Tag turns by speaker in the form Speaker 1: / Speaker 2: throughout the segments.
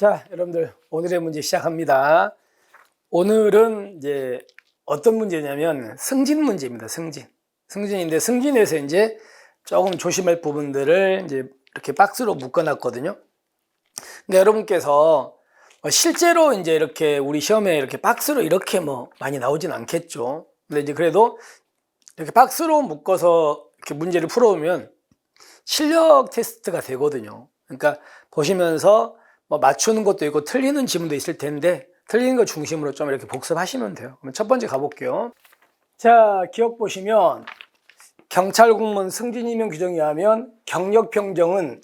Speaker 1: 자, 여러분들 오늘의 문제 시작합니다. 오늘은 이제 어떤 문제냐면 승진 문제입니다. 승진. 승진인데 승진에서 이제 조금 조심할 부분들을 이제 이렇게 박스로 묶어 놨거든요. 근데 여러분께서 어, 실제로 이제 이렇게 우리 시험에 이렇게 박스로 이렇게 뭐 많이 나오진 않겠죠. 근데 이제 그래도 이렇게 박스로 묶어서 이렇게 문제를 풀어오면 실력 테스트가 되거든요. 그러니까 보시면서 뭐 맞추는 것도 있고 틀리는 지문도 있을 텐데 틀리는 거 중심으로 좀 이렇게 복습하시면 돼요. 그럼 첫 번째 가볼게요. 자, 기억 보시면 경찰 공무원 승진 임용 규정에 의하면 경력 평정은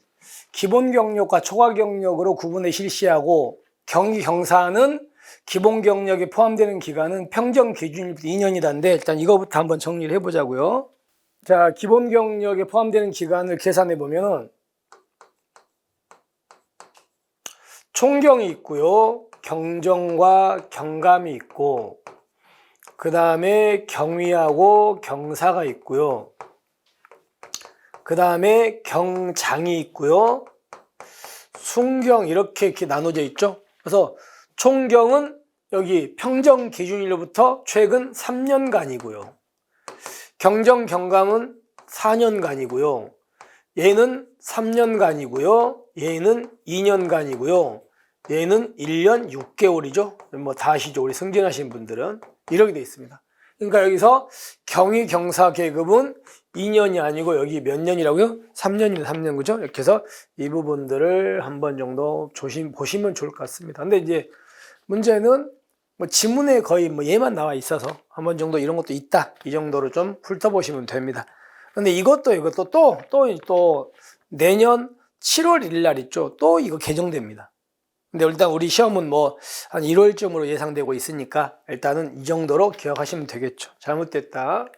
Speaker 1: 기본 경력과 초과 경력으로 구분해 실시하고 경위 경사는 기본 경력에 포함되는 기간은 평정 기준일부터 2년이라는데 일단 이거부터 한번 정리를 해보자고요. 자, 기본 경력에 포함되는 기간을 계산해 보면은 총경이 있고요. 경정과 경감이 있고 그 다음에 경위하고 경사가 있고요. 그 다음에 경장이 있고요. 순경 이렇게 이렇게 나눠져 있죠. 그래서 총경은 여기 평정 기준일로부터 최근 3년간이고요. 경정 경감은 4년간이고요. 얘는 3년간이고요. 얘는 2년간이고요. 얘는 1년 6개월이죠. 뭐 다 아시죠? 우리 승진하신 분들은 이렇게 돼 있습니다. 그러니까 여기서 경위 경사 계급은 2년이 아니고 여기 몇 년이라고요? 3년이면 3년 그죠? 이렇게 해서 이 부분들을 한 번 정도 조심 보시면 좋을 것 같습니다. 근데 이제 문제는 뭐 지문에 거의 뭐 얘만 나와 있어서 한 번 정도 이런 것도 있다. 이 정도로 좀 훑어보시면 됩니다. 근데 이것도 이것도 또 또 또 내년 7월 1일 날 있죠. 또 이거 개정됩니다. 근데 일단 우리 시험은 뭐 한 1월쯤으로 예상되고 있으니까 일단은 이 정도로 기억하시면 되겠죠. 잘못됐다.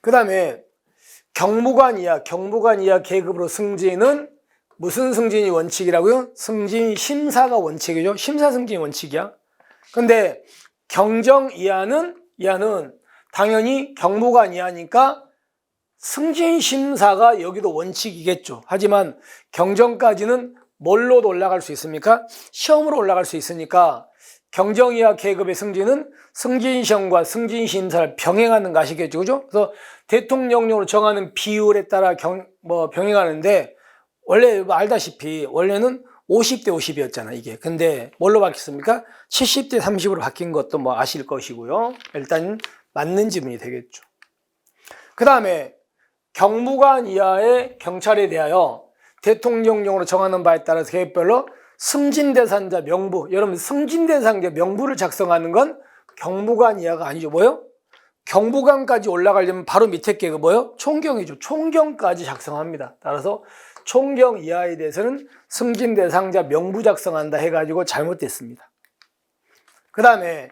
Speaker 1: 그 다음에 경무관 이하, 경무관 이하 계급으로 승진은 무슨 승진이 원칙이라고요? 승진 심사가 원칙이죠. 심사 승진이 원칙이야. 근데 경정 이하는 이하는 당연히 경무관 이하니까 승진 심사가 여기도 원칙이겠죠. 하지만 경정까지는 뭘로도 올라갈 수 있습니까? 시험으로 올라갈 수 있으니까 경정 이하 계급의 승진은 승진 시험과 승진 심사를 병행하는 거 아시겠죠? 그죠? 그래서 대통령령으로 정하는 비율에 따라 경, 뭐 병행하는데 원래 뭐 알다시피 원래는 50대 50이었잖아, 이게. 근데 뭘로 바뀌었습니까? 70대 30으로 바뀐 것도 뭐 아실 것이고요. 일단 맞는 지문이 되겠죠. 그 다음에 경무관 이하의 경찰에 대하여 대통령령으로 정하는 바에 따라서 계획별로 승진대상자 명부, 여러분 승진대상자 명부를 작성하는 건 경무관 이하가 아니죠. 뭐요? 경부관까지 올라가려면 바로 밑에 계급 뭐요? 총경이죠. 총경까지 작성합니다. 따라서 총경 이하에 대해서는 승진 대상자 명부 작성한다 해가지고 잘못됐습니다. 그 다음에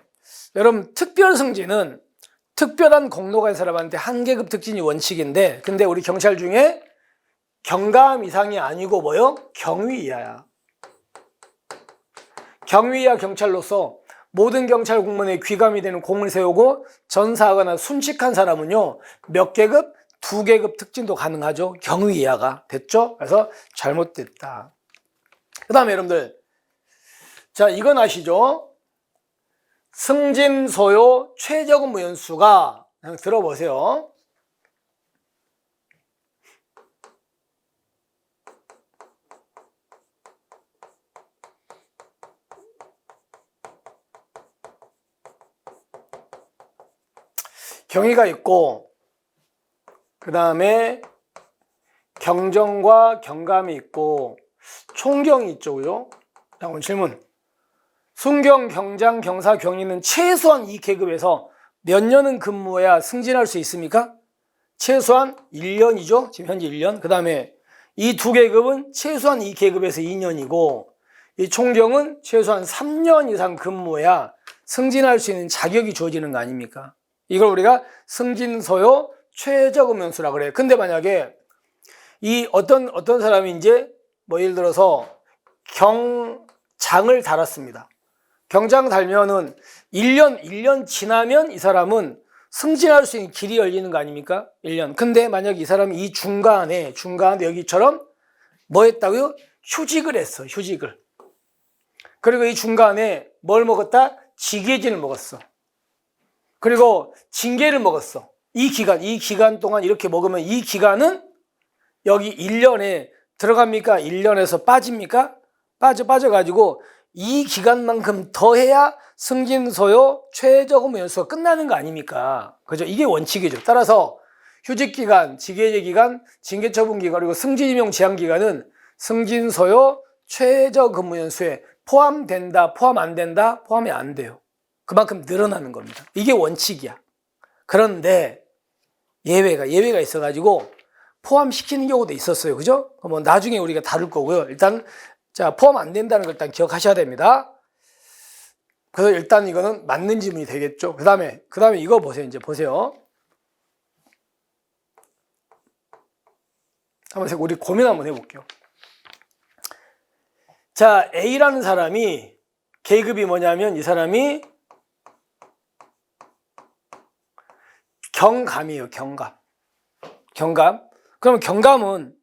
Speaker 1: 여러분 특별 승진은 특별한 공로가 있는 사람한테 한 계급 특진이 원칙인데 근데 우리 경찰 중에 경감 이상이 아니고 뭐요? 경위 이하야. 경위 이하 경찰로서 모든 경찰 공무원의 귀감이 되는 공을 세우고 전사하거나 순직한 사람은요 몇 계급? 두 계급 특진도 가능하죠. 경위 이하가 됐죠? 그래서 잘못됐다. 그 다음에 여러분들 자 이건 아시죠? 승진 소요 최저근무 뭐 연수가 그냥 들어보세요. 경위가 있고 그 다음에 경정과 경감이 있고 총경이 있죠, 그죠? 자, 오늘 질문. 순경, 경장, 경사, 경위는 최소한 이 계급에서 몇 년은 근무해야 승진할 수 있습니까? 최소한 1년이죠. 지금 현재 1년. 그 다음에 이 두 계급은 최소한 이 계급에서 2년이고 이 총경은 최소한 3년 이상 근무해야 승진할 수 있는 자격이 주어지는 거 아닙니까? 이걸 우리가 승진 소요 최저금 연수라 그래요. 근데 만약에 이 어떤 어떤 사람이 이제 뭐 예를 들어서 경장을 달았습니다. 경장 달면은 1년 1년 지나면 이 사람은 승진할 수 있는 길이 열리는 거 아닙니까? 1년. 근데 만약 이 사람이 이 중간에 중간에 여기처럼 뭐 했다고요? 휴직을 했어, 휴직을. 그리고 이 중간에 뭘 먹었다? 지게진을 먹었어. 그리고 징계를 먹었어. 이 기간, 이 기간 동안 이렇게 먹으면 이 기간은 여기 1년에 들어갑니까? 1년에서 빠집니까? 빠져, 빠져가지고 이 기간만큼 더 해야 승진소요 최저금 연수가 끝나는 거 아닙니까? 그죠? 이게 원칙이죠. 따라서 휴직 기간, 지계제 기간, 징계 처분 기간 그리고 승진 임용 제한 기간은 승진소요 최저 근무 연수에 포함된다, 포함 안 된다, 포함이 안 돼요. 그만큼 늘어나는 겁니다. 이게 원칙이야. 그런데 예외가 예외가 있어가지고 포함시키는 경우도 있었어요. 그죠? 뭐 나중에 우리가 다룰 거고요. 일단 자 포함 안 된다는 걸 일단 기억하셔야 됩니다. 그래서 일단 이거는 맞는 질문이 되겠죠. 그 다음에 그 다음에 이거 보세요. 이제 보세요. 한번 우리 고민 한번 해볼게요. 자 A라는 사람이 계급이 뭐냐면 이 사람이 경감이에요. 경감. 경감. 그럼 경감은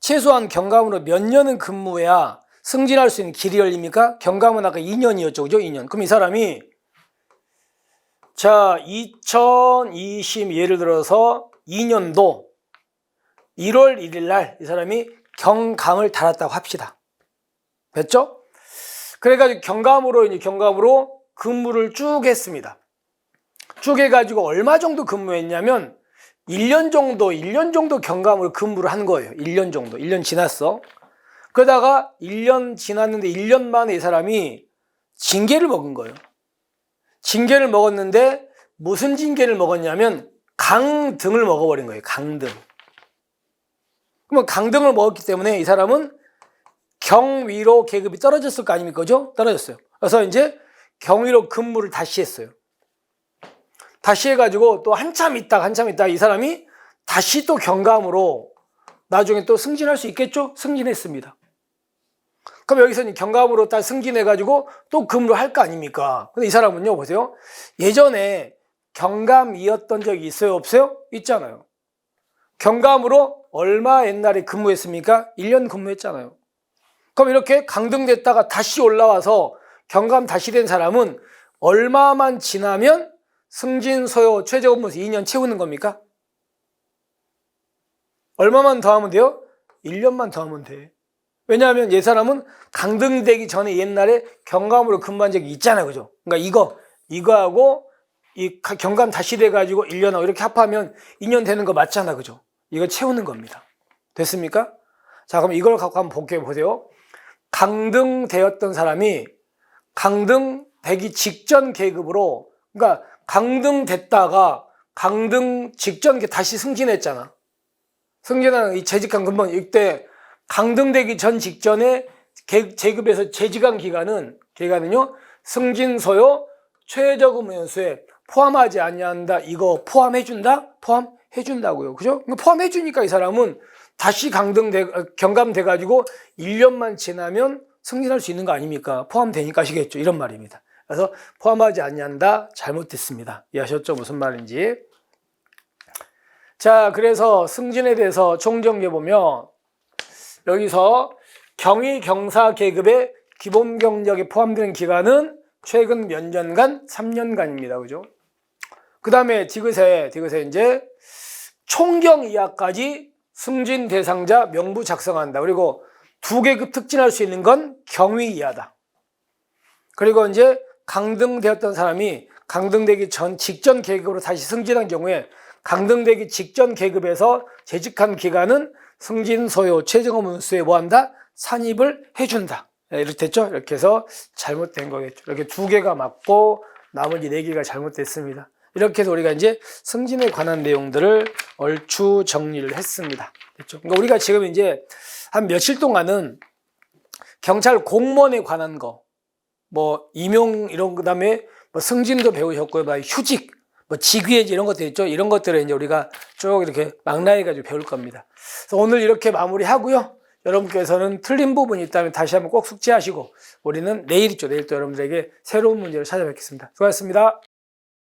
Speaker 1: 최소한 경감으로 몇 년은 근무해야 승진할 수 있는 길이 열립니까? 경감은 아까 2년이었죠. 그죠? 2년. 그럼 이 사람이 자, 2020 예를 들어서 2년도 1월 1일 날 이 사람이 경감을 달았다고 합시다. 됐죠? 그래가지고 경감으로 이제 경감으로 근무를 쭉 했습니다. 쭉 해가지고 얼마 정도 근무했냐면 1년 정도, 1년 정도 경감으로 근무를 한 거예요. 1년 정도. 1년 지났어. 그러다가 1년 지났는데 1년 만에 이 사람이 징계를 먹은 거예요. 징계를 먹었는데 무슨 징계를 먹었냐면 강등을 먹어버린 거예요. 강등. 그러면 강등을 먹었기 때문에 이 사람은 경위로 계급이 떨어졌을 거 아닙니까? 그죠? 떨어졌어요. 그래서 이제 경위로 근무를 다시 했어요. 다시 해가지고 또 한참 있다 한참 있다 이 사람이 다시 또 경감으로 나중에 또 승진할 수 있겠죠? 승진했습니다. 그럼 여기서 경감으로 딱 승진해가지고 또 근무를 할거 아닙니까? 근데 이 사람은요, 보세요. 예전에 경감이었던 적이 있어요? 없어요? 있잖아요. 경감으로 얼마 옛날에 근무했습니까? 1년 근무했잖아요. 그럼 이렇게 강등됐다가 다시 올라와서 경감 다시 된 사람은 얼마만 지나면 승진 소요 최저 근무 2년 채우는 겁니까? 얼마만 더 하면 돼요? 1년만 더 하면 돼. 왜냐하면 얘 사람은 강등되기 전에 옛날에 경감으로 근무한 적이 있잖아요. 그죠? 그러니까 이거, 이거하고 이 경감 다시 돼가지고 1년하고 이렇게 합하면 2년 되는 거 맞잖아. 그죠? 이거 채우는 겁니다. 됐습니까? 자, 그럼 이걸 갖고 한번 볼게요. 보세요. 강등되었던 사람이 강등되기 직전 계급으로 그러니까 강등됐다가 강등 직전 다시 승진했잖아. 승진하는 이 재직한 근무 이때 강등되기 전 직전에 계급에서 재직한 기간은 기간은요 승진소요 최저금 연수에 포함하지 아니한다. 이거 포함해준다? 포함해준다고요. 그죠? 포함해주니까 이 사람은 다시 강등돼 경감돼 가지고 1년만 지나면 승진할 수 있는 거 아닙니까? 포함되니까 아시겠죠? 이런 말입니다. 그래서 포함하지 않는다 잘못됐습니다. 이해하셨죠? 무슨 말인지. 자, 그래서 승진에 대해서 총정리해 보면 여기서 경위 경사 계급의 기본 경력에 포함되는 기간은 최근 몇 년간? 3년간입니다. 그죠? 그 다음에 디귿에, 디귿에 이제 총경 이하까지 승진 대상자 명부 작성한다. 그리고 두 계급 특진할 수 있는 건 경위 이하다. 그리고 이제 강등되었던 사람이 강등되기 전 직전 계급으로 다시 승진한 경우에 강등되기 직전 계급에서 재직한 기간은 승진 소요 최저금 운수에 뭐한다? 산입을 해준다. 네, 이렇게 됐죠? 이렇게 해서 잘못된 거겠죠. 이렇게 두 개가 맞고 나머지 네 개가 잘못됐습니다. 이렇게 해서 우리가 이제 승진에 관한 내용들을 얼추 정리를 했습니다. 됐죠? 그러니까 우리가 지금 이제 한 며칠 동안은 경찰 공무원에 관한 거, 뭐 임용 이런 그다음에 뭐 승진도 배우셨고요, 뭐 휴직, 뭐 직위해지 이런 것들 있죠. 이런 것들을 이제 우리가 쭉 이렇게 망라해 가지고 배울 겁니다. 그래서 오늘 이렇게 마무리하고요. 여러분께서는 틀린 부분이 있다면 다시 한번 꼭 숙지하시고 우리는 내일 있죠. 내일 또 여러분들에게 새로운 문제를 찾아뵙겠습니다. 수고하셨습니다.